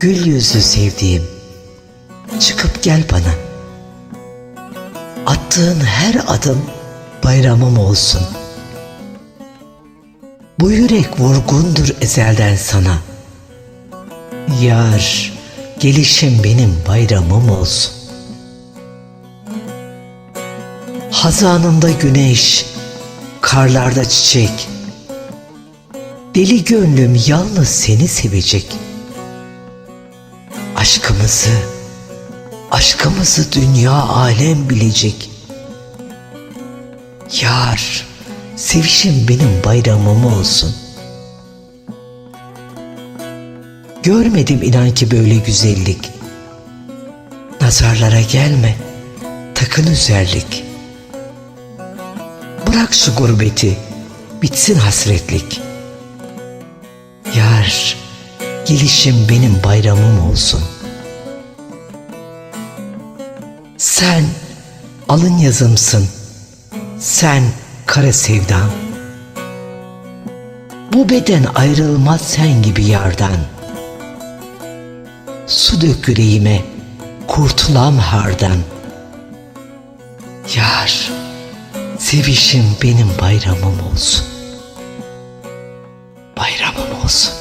Gül yüzlü sevdiğim, çıkıp gel bana. Attığın her adım bayramım olsun. Bu yürek vurgundur ezelden sana. Yar, gelişim benim bayramım olsun. Hazanımda güneş, karlarda çiçek. Deli gönlüm yalnız seni sevecek. Aşkımızı, aşkımızı dünya alem bilecek. Yar, sevişim benim bayramım olsun. Görmedim inan ki böyle güzellik. Nazarlara gelme, takın üzerlik. Bırak şu gurbeti, bitsin hasretlik. Yar, gelişim benim bayramım olsun. Sen alın yazımsın, sen kara sevdam. Bu beden ayrılmaz sen gibi yardan. Su dök yüreğime, kurtulam hardan. Yar, sevişim benim bayramım olsun. Bayramım olsun.